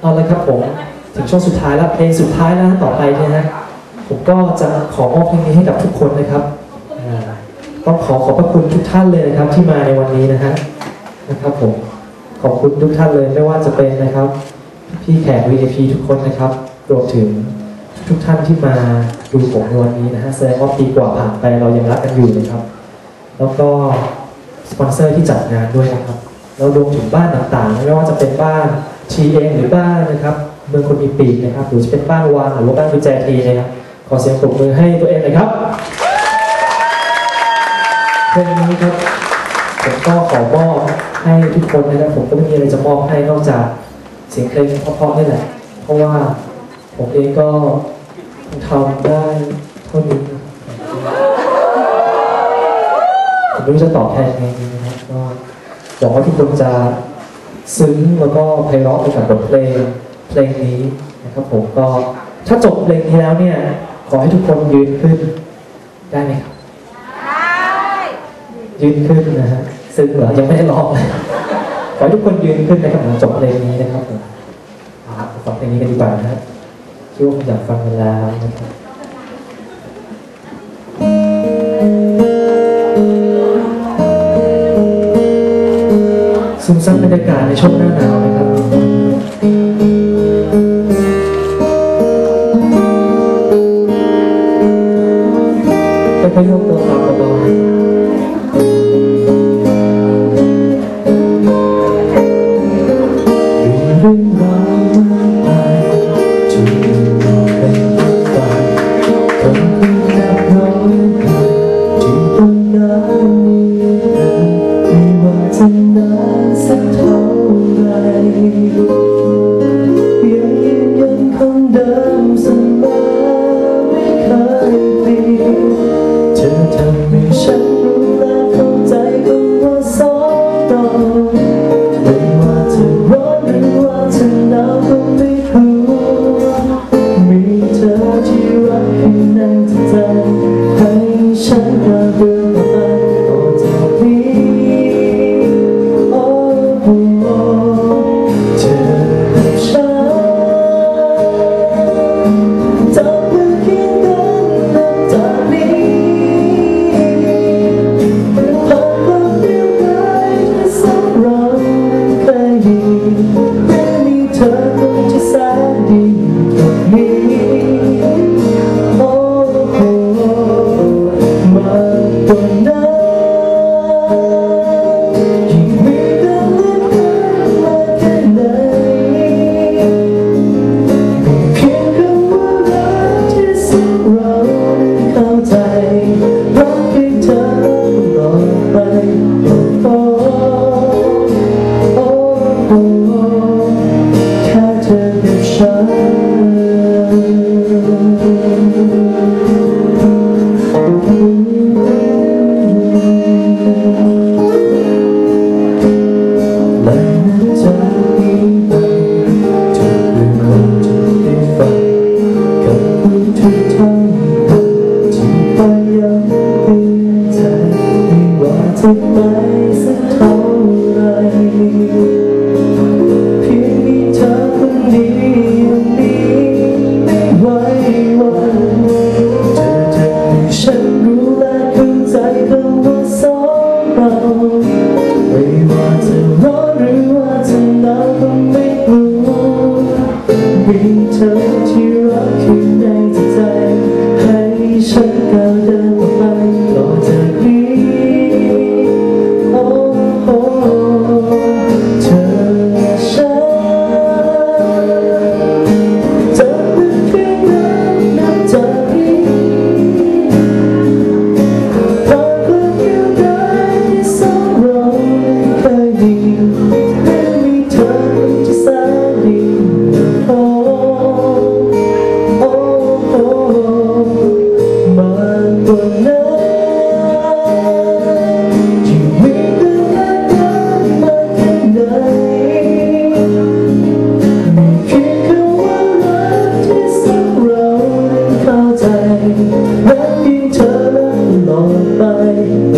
เอาละครับผมถึงช่วงสุดท้ายแล้วเพลงสุดท้ายแล้วต่อไปเนี่ยนะผมก็จะขอมอบเพลงนี้ให้กับทุกคนนะครับต้องขอขอบพระคุณทุกท่านเลยนะครับที่มาในวันนี้นะฮะนะครับผมขอบคุณทุกท่านเลยไม่ว่าจะเป็นนะครับ พี่แขก VIP ทุกคนนะครับรวมถึงทุกท่านที่มาดูผมในวันนี้นะฮะแสดงว่าปีกว่าผ่านไปเรายังรักกันอยู่นะครับ แล้วก็สปอนเซอร์ที่จัดงานด้วยนะครับแล้วรวมถึงบ้านต่างๆ ไม่ว่าจะเป็นบ้าน ทีเองหรือบ้านนะครับเมืองคนมีปีกนะครับหรือจะเป็นบ้านวางหรือว่าบ้านกุญแจทีนะครับขอเสียงปรบมือให้ตัวเองหน่อยครับเพลงนี้ครับผมก็ขอมอบให้ทุกคนนะครับผมก็ไม่มีอะไรจะมอบให้นอกจากเสียงเพลงเพราะๆนี่แหละ เพราะว่าผมเองก็ทำได้เท่านี้นะผมไม่รู้จะตอบแทนยังไงนะครับก็หวังว่าทุกคนจะ ซึ้งแล้วก็ไพเราะไปกับบทเพลงเพลงนี้นะครับผมก็ถ้าจบเพลงนี้แล้วเนี่ยขอให้ทุกคนยืนขึ้นได้ไหมครับยืนขึ้นนะฮะซึ่งเหรอยังไม่ได้ร้องเลยขอให้ทุกคนยืนขึ้นนะครับหลังจบเพลงนี้นะครับผมอ่าฟังเพลงนี้กันดีกว่านะฮะคิดว่าคุณอยากฟังกันแล้วนะครับ ซึมซับบรรยากาศในช่วงหน้าหนาวนะครับค่อยๆยกตัวตามเบาๆ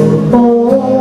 Oh,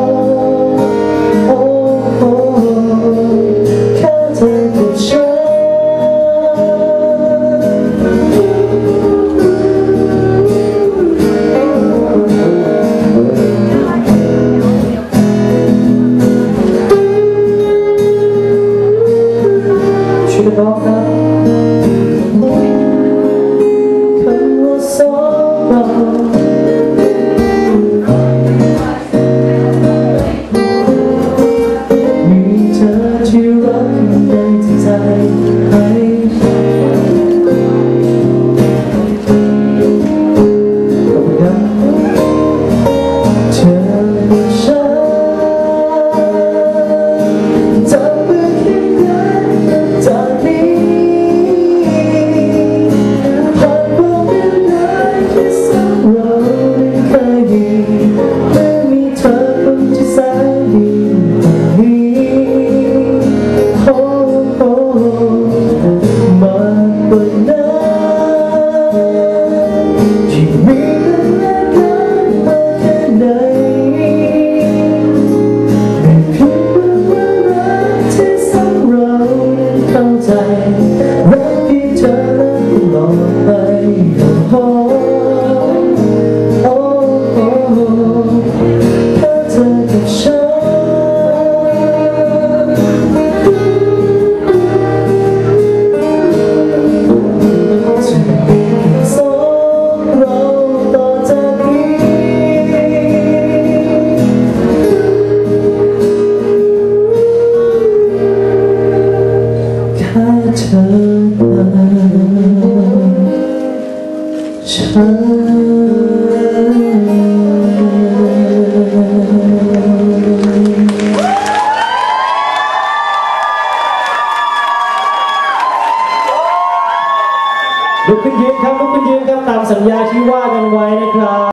ค่เ